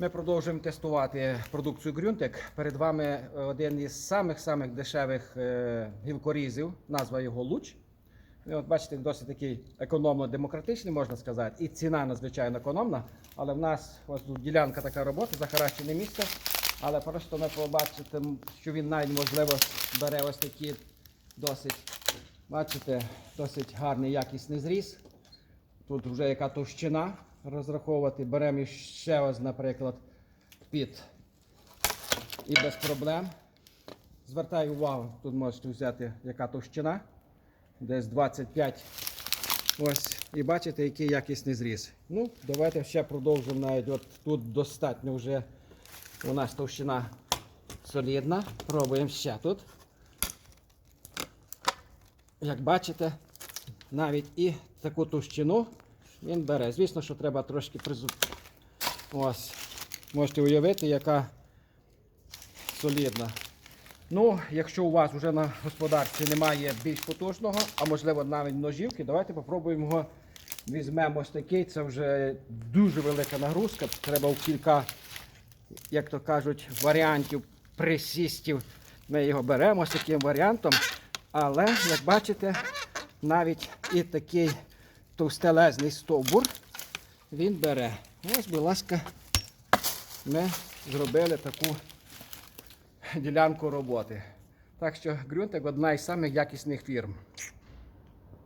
Ми продовжуємо тестувати продукцію Грюнтек. Перед вами один із самих-самих дешевих е, гілкорізів, назва його Луч. От бачите, досить такий економно-демократичний, можна сказати. І ціна надзвичайно економна. Але в нас ось тут ділянка така робота, захаращене місце. Але просто ви побачите, що він навіть можливо бере ось такі досить, бачите, досить гарний якісний зріз. Тут вже яка товщина розраховувати. Беремо ще ось, наприклад, під і без проблем. Звертаю увагу, тут можете взяти яка товщина. Десь 25. Ось. І бачите, який якісний зріз. Ну, давайте ще продовжимо навіть. От тут достатньо вже у нас товщина солідна. Пробуємо ще тут. Як бачите, навіть і таку товщину він бере. Звісно, що треба трошки призу... Ось. Можете уявити, яка солідна. Ну, якщо у вас вже на господарстві немає більш потужного, а можливо навіть ножівки, давайте попробуємо його. Візьмемо ось такий, це вже дуже велика нагрузка. Треба в кілька, як то кажуть, варіантів присістів. Ми його беремо з таким варіантом. Але, як бачите, навіть і такий товстелезний стовбур він бере. Ось, будь ласка, ми зробили таку ділянку роботи. Так що Грюнтик одна із самих фірм.